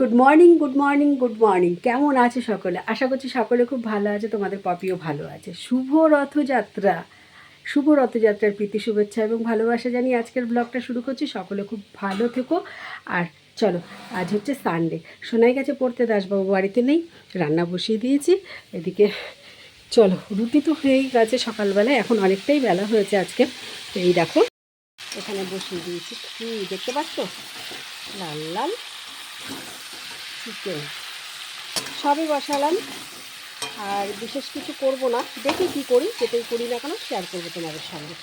Good morning good morning good morning কেমন আছে সকলে? আশা করছি সকলে খুব ভালো আছে, তোমাদের পপিও ভালো আছে। শুভ রথযাত্রা। শুভ রথযাত্রার প্রীতি, শুভেচ্ছা এবং ভালোবাসা জানিয়ে আজকের ব্লগটা শুরু করছি। সকলে খুব ভালো থেকো। আর চলো, আজ হচ্ছে সানডে শোনাই গেছে পড়তে দাসবাবু বাড়িতে নেই, রান্না বসিয়ে দিয়েছি। এদিকে চলো, রুটি তো হয়েই গেছে সকালবেলায়, এখন অনেকটাই বেলা হয়েছে আজকে। এই দেখো, এখানে বসিয়ে দিয়েছি। কি দেখতে পাচ্ছ? লাল লাল। চিকেন সবই বসালাম। আর বিশেষ কিছু করব না। দেখি কি করি, যেটাই করি না কেন শেয়ার করব তোমাদের সঙ্গে।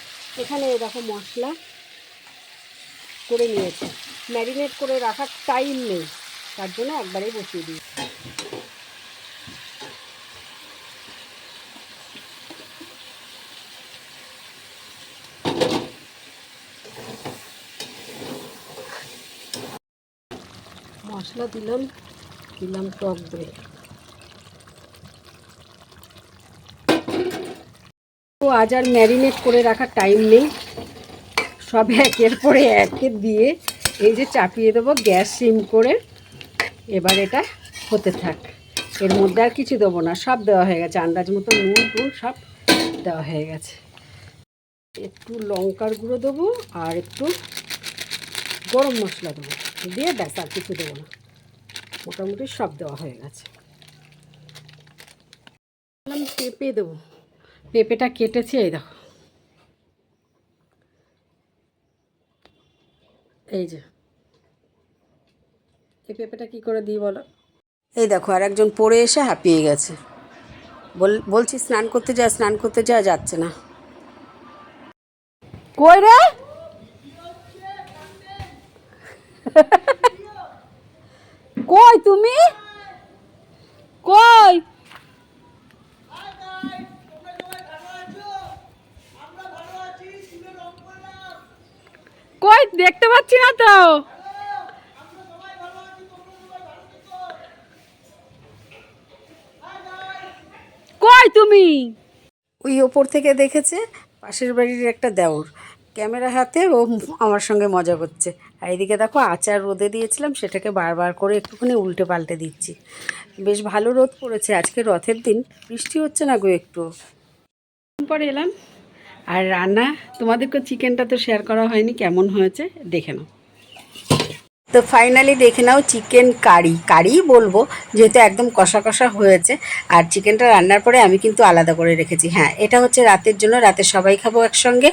এখানে দেখো মশলা করে নিয়েছি। ম্যারিনেট করে রাখার টাইম নেই। তার জন্য একবারেই বসিয়ে দিই। মশলা দিলাম। দিলাম টক দই। তো আজ আর ম্যারিনেট করে রাখার টাইম নেই। সব একের পরে একে দিয়ে এই যে চাপিয়ে দেবো গ্যাস সিম করে। এবার এটা হতে থাক। এর মধ্যে আর কিছু দেবো না, সব দেওয়া হয়ে গেছে। আন্দাজ মতো নুন টুন সব দেওয়া হয়ে গেছে। একটু লঙ্কার গুঁড়ো দেবো আর একটু গরম মশলা দেবো। দিয়ে ব্যাস, আর কিছু দেবো না। মোটামুটি সব দেওয়া হয়ে গেছে। পেঁপে দেবো। পেঁপেটা কেটেছি, এই দেখো। এই যে। এই পেঁপেটা কী করে দিই বলো? এই দেখো, আর একজন পড়ে এসে হাঁপিয়ে গেছে। বল, বলছি, স্নান করতে যা, স্নান করতে যা, যাচ্ছে না। কই রে? কই তুমি? কই? কই, দেখতে পাচ্ছি না তো। কই তুমি? ওই ওপর থেকে দেখেছে পাশের বাড়ির একটা দেওর। ক্যামেরা হাতে ও আমার সঙ্গে মজা করছে। আর এদিকে দেখো আচার রোদে দিয়েছিলাম, সেটাকে বারবার করে একটুখানি উল্টে পাল্টে দিচ্ছি। বেশ ভালো রোদ পড়েছে, আজকে রথের দিন। বৃষ্টি হচ্ছে না গো একটু। পরে এলাম। আর রান্না, তোমাদেরকে চিকেনটা তো শেয়ার করা হয়নি, কেমন হয়েছে? দেখে নাও। তো ফাইনালি দেখে নাও চিকেন কারি কারিই বলব, যেহেতু একদম কষা কষা হয়েছে। আর চিকেনটা রান্নার পরে আমি কিন্তু আলাদা করে রেখেছি। হ্যাঁ এটা হচ্ছে রাতের জন্য, রাতে সবাই খাব একসঙ্গে।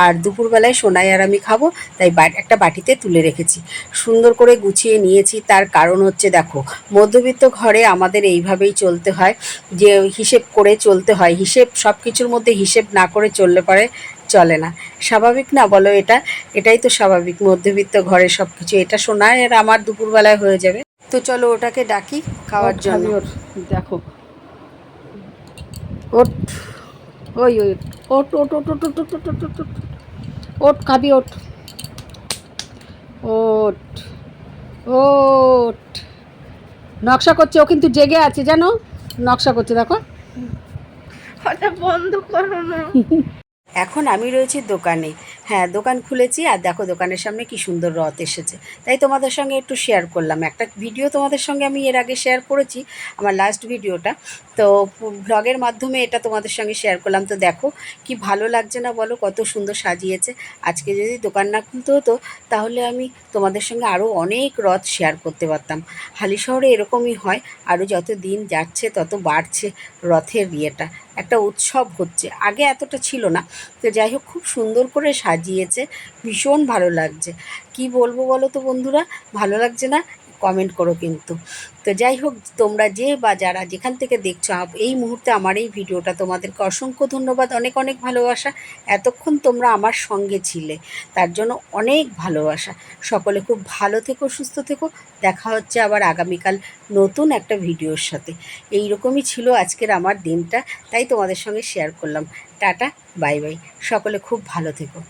আর দুপুরবেলায় সোনাই আর আমি খাব, তাই একটা বাটিতে তুলে রেখেছি। সুন্দর করে গুছিয়ে নিয়েছি, তার কারণ হচ্ছে দেখো, মধ্যবিত্ত ঘরে আমাদের এইভাবেই চলতে হয়। যে হিসেব করে চলতে হয়, হিসেব সব কিছুর মধ্যে হিসেব না করে চললে পরে চলে না। স্বাভাবিক না? বলো এটা। এটাই তো স্বাভাবিক। মধ্যবিত্ত ঘরে সব কিছু এটা শোনায় আর আমার দুপুরবেলায় হয়ে যাবে। তো চলো ওটাকে ডাকি খাওয়ার জন্য। দেখো। ওট ওই ওই। ওট ওট ওট ওট ওট ওট ওট ওট ওট। ওট ওট খাবি ওট। ওট। ওট। নকশা করছে। ও কিন্তু জেগে আছে জানো? নকশা করছে দেখো। বন্ধ করো না। এখন আমি রয়েছি দোকানে। হ্যাঁ দোকান খুলেছি আর দেখো দোকানের সামনে কি সুন্দর রথ এসেছে। তাই তোমাদের সঙ্গে একটু শেয়ার করলাম। একটা ভিডিও তোমাদের সঙ্গে আমি এর আগে শেয়ার করেছি, আমার লাস্ট ভিডিওটা তো ব্লগের মাধ্যমে এটা তোমাদের সঙ্গে শেয়ার করলাম। তো দেখো কি ভালো লাগছে না বলো, কত সুন্দর সাজিয়েছে। আজকে যদি দোকান না খুলতে হতো, তাহলে আমি তোমাদের সঙ্গে আরও অনেক রথ শেয়ার করতে পারতাম। হালি শহরে এরকমই হয়। আরও যত দিন যাচ্ছে, তত বাড়ছে রথের ইয়েটা। একটা উৎসব হচ্ছে। আগে এতটা ছিল না। তো যাই হোক, খুব সুন্দর করে সাজিয়েছে। ভীষণ ভালো লাগছে। কি বলব বলো তো বন্ধুরা? ভালো লাগছে না? কমেন্ট করো কিন্তু। তো যাই হোক, তোমরা যে বা যারা যেখান থেকে দেখছ এই মুহূর্তে আমার এই ভিডিওটা তোমাদেরকে অসংখ্য ধন্যবাদ, অনেক অনেক ভালোবাসা। এতক্ষণ তোমরা আমার সঙ্গে ছিলে, তার জন্য অনেক ভালোবাসা। সকলে খুব ভালো থেকো, সুস্থ থেকো। দেখা হচ্ছে আবার আগামীকাল নতুন একটা ভিডিওর সাথে। এই রকমই ছিল আজকের আমার দিনটা, তাই তোমাদের সঙ্গে শেয়ার করলাম। টাটা বাই বাই সকলে খুব ভালো থেকো।